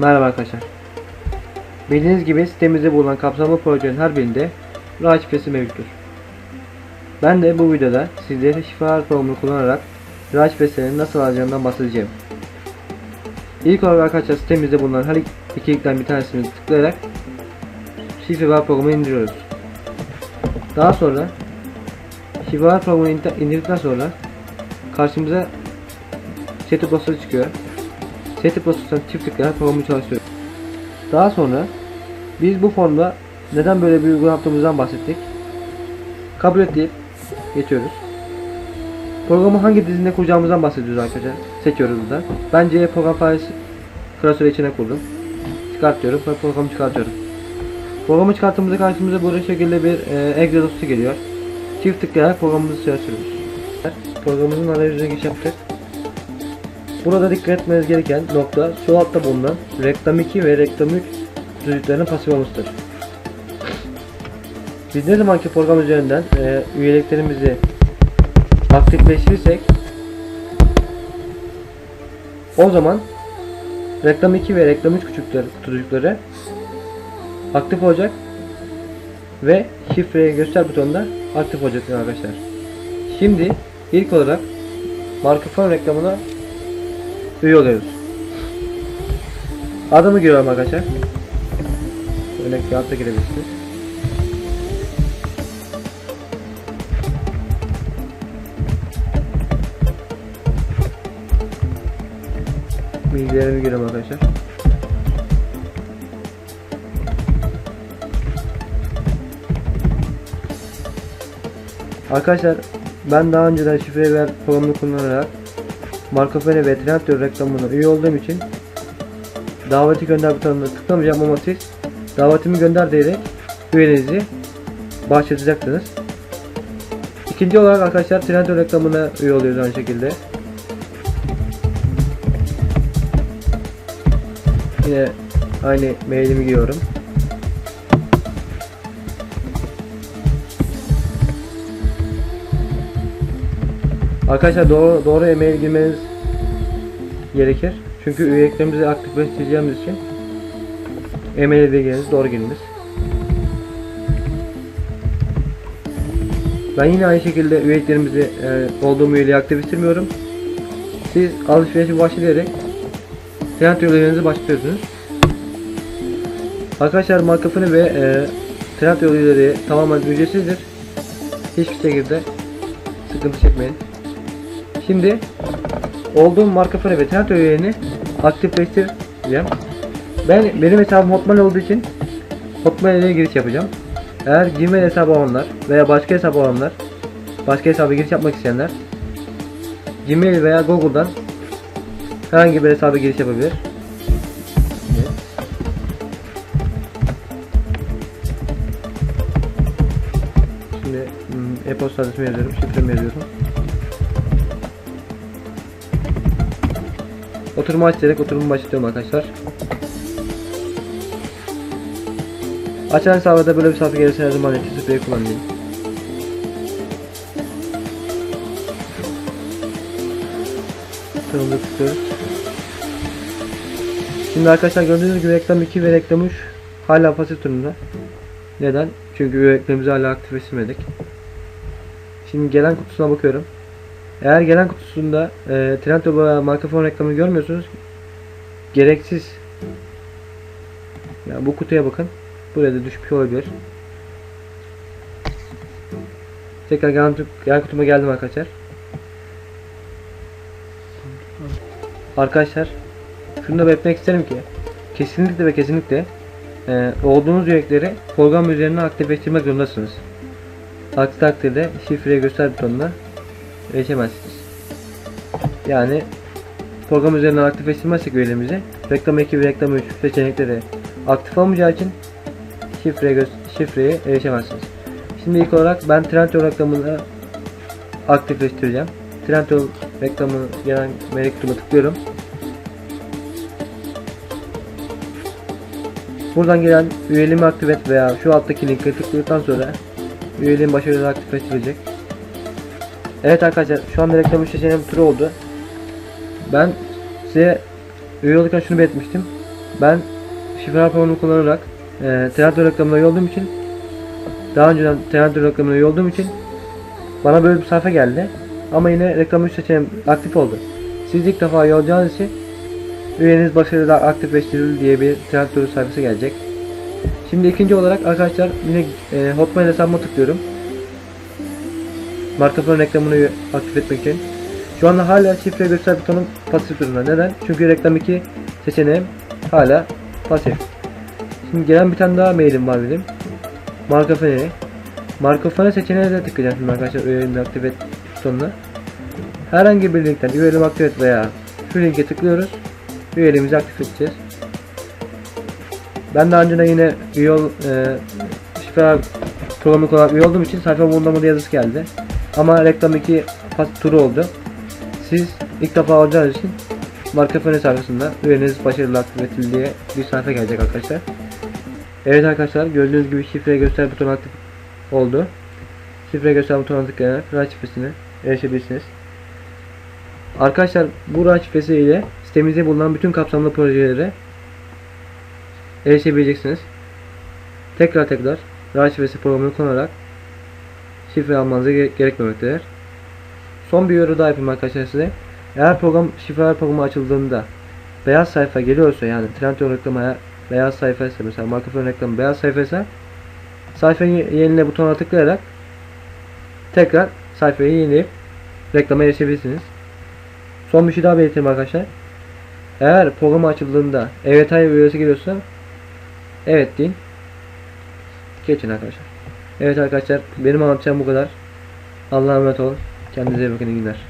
Merhaba arkadaşlar. Bildiğiniz gibi sitemizde bulunan kapsamlı projelerin her birinde RAW şifresi mevcuttur. Ben de bu videoda sizlere şifre programını kullanarak RAW şifresini nasıl alacağından bahsedeceğim. İlk olarak arkadaşlar sitemizde bulunan her iki linkten bir tanesini tıklayarak şifre programını indiriyoruz. Daha sonra şifre programını indir- indirdikten sonra karşımıza setup dosyası çıkıyor. Setup dosyasına çift tıklayarak programı çalıştırıyoruz. Daha sonra biz bu formda neden böyle bir uygulama yaptığımızdan bahsettik. Kabul et deyip geçiyoruz. Programı hangi dizinde kuracağımızdan bahsediyoruz arkadaşlar. Seçiyoruz burada. Ben C program failesi klasörü içine kurdum. Çıkart diyorum ve programı çıkartıyorum. Programı çıkarttığımızda karşımıza böyle şekilde bir e, dosyası geliyor. Çift tıklayarak programımızı çalıştırıyoruz. Programımızın arayüzüne yaptık. Burada dikkat etmeniz gereken nokta sol altta bulunan reklam 2 ve reklam 3 düzlüklerinin pasif olmasıdır. Biz ne zamanki program üzerinden e, üyeliklerimizi aktifleştirirsek o zaman reklam 2 ve reklam 3 küçükler kutucukları aktif olacak ve şifreyi göster butonunda aktif olacak arkadaşlar. Şimdi ilk olarak marka reklamına üye oluyoruz. Adımı giriyorum arkadaşlar. Örnek kağıtta girebilirsiniz. Bilgilerimi giriyorum arkadaşlar. Arkadaşlar ben daha önceden şifre ver programını kullanarak Marco Polo ve Trendyol reklamına üye olduğum için daveti gönder butonuna tıklamayacağım ama siz davetimi gönder diyerek üyeliğinizi başlatacaksınız. İkinci olarak arkadaşlar Trendyol reklamına üye oluyoruz aynı şekilde. Yine aynı mailimi giriyorum. Arkadaşlar doğru doğru e-mail girmeniz gerekir. Çünkü üyeliklerimizi aktifleştireceğimiz için e-mail doğru giriniz. Ben yine aynı şekilde üyeliklerimizi e, olduğum üyeliği aktifleştirmiyorum. Siz alışverişe başlayarak trend üyelerinizi başlatıyorsunuz. Arkadaşlar markafını ve e, trend üyeleri tamamen ücretsizdir. Hiçbir şekilde sıkıntı çekmeyin. Şimdi olduğum marka fonu ve internet üyelerini aktifleştireceğim. Ben benim hesabım Hotmail olduğu için Hotmail ile giriş yapacağım. Eğer Gmail hesabı olanlar veya başka hesabı olanlar, başka hesaba giriş yapmak isteyenler Gmail veya Google'dan herhangi bir hesaba giriş yapabilir. Şimdi hmm, e-posta adresimi yazıyorum, şifremi yazıyorum. Oturumu aç diyerek oturumu başlatıyorum arkadaşlar. Açan hesabında böyle bir sayfa gelirse her zaman etkisiz süreyi kullanmayın. Sonunda tıklıyoruz. Şimdi arkadaşlar gördüğünüz gibi reklam 2 ve reklam 3 hala pasif durumda. Neden? Çünkü reklamımızı hala aktifleştirmedik. Şimdi gelen kutusuna bakıyorum. Eğer gelen kutusunda e, Trendyol veya marka reklamını görmüyorsunuz gereksiz yani bu kutuya bakın. Buraya da düşmüş olabilir. Tekrar gelen, gelen kutuma geldim arkadaşlar. Arkadaşlar şunu da belirtmek isterim ki kesinlikle ve kesinlikle e, olduğunuz üyelikleri program üzerine aktifleştirmek zorundasınız. Aksi takdirde şifreyi göster butonuna erişemezsiniz. Yani program üzerinden aktifleştirmezsek üyeliğimizi reklam 2 ve reklam 3 seçenekleri aktif olmayacağı için şifreye, şifreye erişemezsiniz. Şimdi ilk olarak ben Trendyol reklamını aktifleştireceğim. Trendyol reklamı gelen kutuma tıklıyorum. Buradan gelen üyeliğimi aktif et veya şu alttaki linke tıkladıktan sonra üyeliğim başarılı aktifleştirilecek. Evet arkadaşlar şu anda reklam seçeneğim turu oldu. Ben size üye olurken şunu belirtmiştim. Ben şifre programını kullanarak e, Trendyol reklamına üye olduğum için daha önceden Trendyol reklamına üye olduğum için bana böyle bir sayfa geldi. Ama yine reklam üç seçeneğim aktif oldu. Siz ilk defa üye olacağınız için üyeniz başarılı aktifleştirildi diye bir Trendyol sayfası gelecek. Şimdi ikinci olarak arkadaşlar yine e, Hotmail hesabıma tıklıyorum. Marka fon reklamını aktif etmek için. Şu anda hala şifre göster butonum pasif durumda. Neden? Çünkü reklam 2 seçeneğim hala pasif. Şimdi gelen bir tane daha mailim var benim. Marka feneri. Marka feneri seçeneğine de tıklayacağım şimdi arkadaşlar üyeliğimi aktif et butonuna. Herhangi bir linkten üyeliğimi aktif et veya şu linke tıklıyoruz. Üyeliğimizi aktif edeceğiz. Ben daha önceden yine üye ol, e, şifre programı olarak üye olduğum için sayfa bulunamadı yazısı geldi. Ama reklam 2 pas turu oldu. Siz ilk defa olacağınız için marka fonu sayfasında üyeniz başarılı aktif edildi diye bir sayfa gelecek arkadaşlar. Evet arkadaşlar gördüğünüz gibi şifre göster butonu aktif oldu. Şifre göster butonuna tıklayarak RAI şifresine erişebilirsiniz. Arkadaşlar bu RAI şifresi ile sitemizde bulunan bütün kapsamlı projelere erişebileceksiniz. Tekrar tekrar RAI şifresi programını kullanarak şifre almanıza gerek gerekmemektedir. Son bir uyarı daha yapayım arkadaşlar size. Eğer program şifreler programı açıldığında beyaz sayfa geliyorsa yani Trendyol reklamaya beyaz sayfa ise mesela marka reklamı beyaz sayfa ise sayfayı yenile butonuna tıklayarak tekrar sayfayı yenileyip reklama erişebilirsiniz. Son bir şey daha belirteyim arkadaşlar. Eğer program açıldığında evet hayır uyarısı geliyorsa evet deyin. Geçin arkadaşlar. Evet arkadaşlar benim anlatacağım bu kadar. Allah'a emanet olun. Kendinize iyi bakın iyi günler.